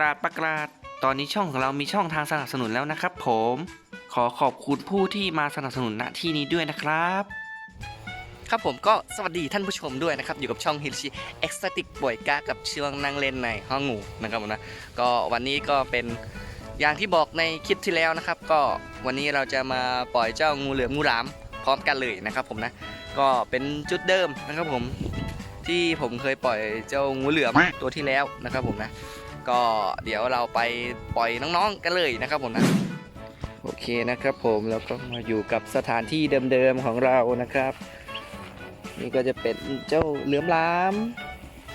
ประกาศประกาศตอนนี้ช่องของเรามีช่องทางสนับสนุนแล้วนะครับผม ขอขอบคุณผู้ที่มาสนับสนุนณที่นี้ด้วยนะครับ ครับผมก็สวัสดีท่านผู้ชมด้วยนะครับ อยู่กับช่องฮิลชิเอ็กซ์ติกบ่อยกากับช่วงนั่งเล่นในห้องงูนะครับผมนะก็วันนี้ก็เป็นอย่างที่บอกในคลิปที่แล้วนะครับ ก็วันนี้เราจะมาปล่อยเจ้างูเหลือมงูหลามพร้อมกันเลยนะครับผมนะก็เป็นจุดเดิมนะครับผมที่ผมเคยปล่อยเจ้างูเหลือมตัวที่แล้วนะครับผมนะ ก็เดี๋ยวเราไปปล่อยน้องๆกันเลยนะครับผมนะโอเคนะครับผมแล้วก็มาอยู่กับสถานที่เดิมๆของเรานะครับ นี่ก็จะเป็นเจ้าเหลือมล้าม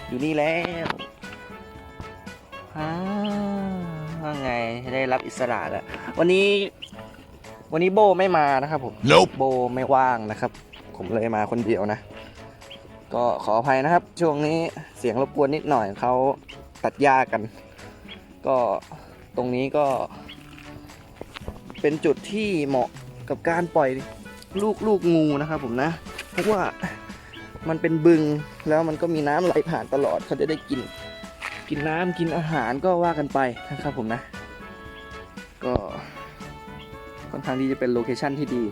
อยู่นี่แล้วฮ่าว่าไงได้รับอิสระแล้ววันนี้วันนี้โบไม่มานะครับผม Nope. โบไม่ว่างนะครับ ผมเลยมาคนเดียวนะ ก็ขออภัยนะครับ ช่วงนี้เสียงรบกวนนิดหน่อยเขา ตัดหญ้ากัน ก็ตรงนี้ก็เป็นจุดที่เหมาะกับการปล่อยลูกลูกงูนะครับผมนะ เพราะว่ามันเป็นบึงแล้วมันก็มีน้ำไหลผ่านตลอดเขาจะได้กิน กินน้ำกินอาหารก็ว่ากันไปนะครับผมนะ ก็ค่อนข้างที่จะเป็นโลเคชั่นที่ดี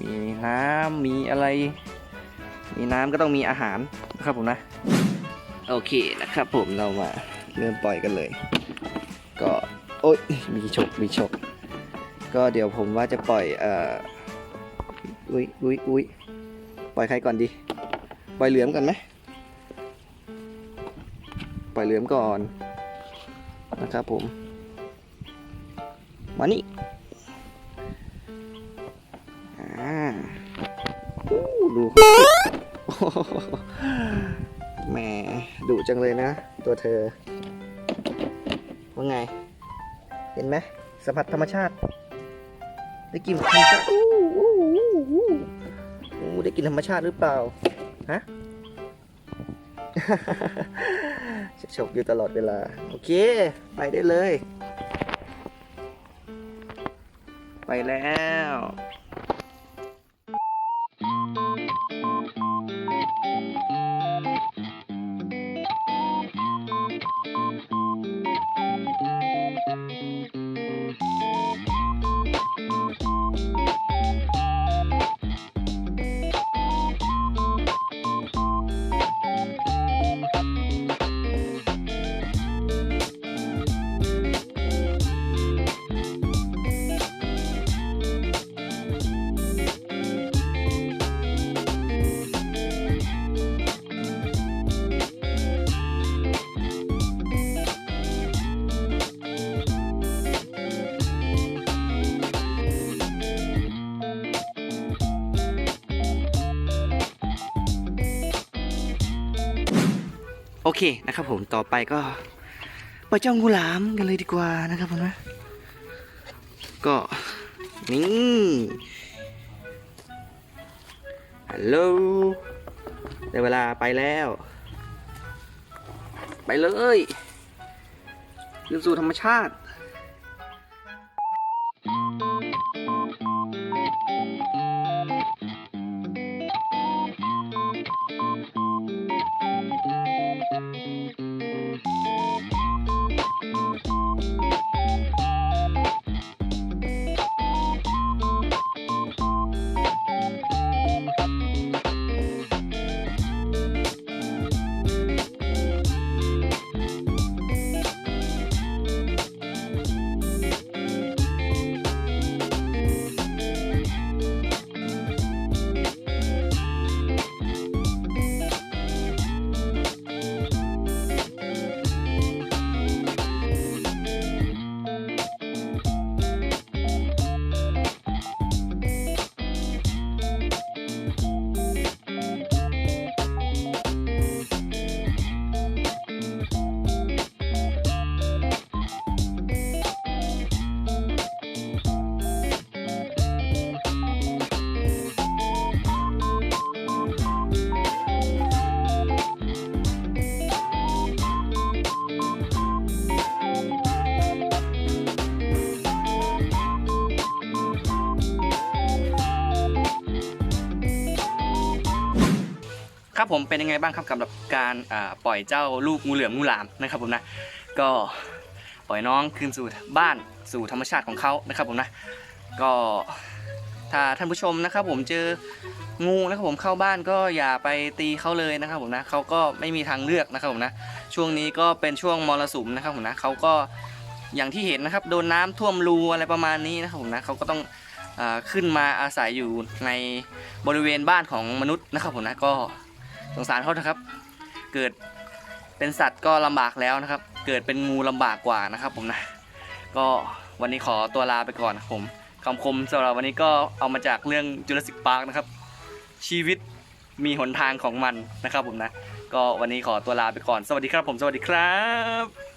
มีน้ำมีอะไร มีน้ำก็ต้องมีอาหารนะครับผมนะ โอเคนะครับผมเรามาเริ่มปล่อยกันเลย ก็โอ๊ยมีฉกมีฉกก็เดี๋ยวผมว่าจะปล่อยเอ่ออุ้ยอุ้ยอุ้ยปล่อยใครก่อนดี ปล่อยเหลือมก่อนไหมปล่อยเหลือมก่อนนะครับผม มานี่อ่าอู้ดูโอ้ ดุจังเลยนะ ตัวเธอ ว่าไง เห็นไหมสัมผัสธรรมชาติ ได้กลินธรรมชาติอู้อู้อู้อู้อู้ได้กลินธรรมชาติหรือเปล่า ฮะฉกอยู่ตลอดเวลา โอเค ไปได้เลย ไปแล้ว เคนะครับผมต่อไปก็ไปเจ้างูหลามกันเลยดีกว่านะครับผมนะก็นี่ฮัลโหลได้เวลาไปแล้ว ไปเลยคืนสู่ธรรมชาติ ครับผมเป็นยังไงบ้างครับสำหรับการปล่อยเจ้าลูกงูเหลือมงูหลามนะครับผมนะก็ปล่อยน้องคืนสู่บ้านสู่ธรรมชาติของเขานะครับผมนะก็ถ้าท่านผู้ชมนะครับผมเจองูนะครับผมเข้าบ้านก็อย่าไปตีเขาเลยนะครับผมนะเขาก็ไม่มีทางเลือกนะครับผมนะช่วงนี้ก็เป็นช่วงมรสุมนะครับผมนะเขาก็อย่างที่เห็นนะครับโดนน้ำท่วมรูอะไรประมาณนี้นะครับผมนะเขาก็ต้องขึ้นมาอาศัยอยู่ในบริเวณบ้านของมนุษย์นะครับผมนะก็ สงสารเขานะครับ เกิดเป็นสัตว์ก็ลำบากแล้วนะครับ เกิดเป็นงูลำบากกว่านะครับ ผมนะ ก็วันนี้ขอตัวลาไปก่อนนะครับผมคำคมสำหรับวันนี้ก็เอามาจากเรื่องจุลศิกพาร์คนะครับ ชีวิตมีหนทางของมันนะครับผมนะ ก็วันนี้ขอตัวลาไปก่อน สวัสดีครับผม สวัสดีครับ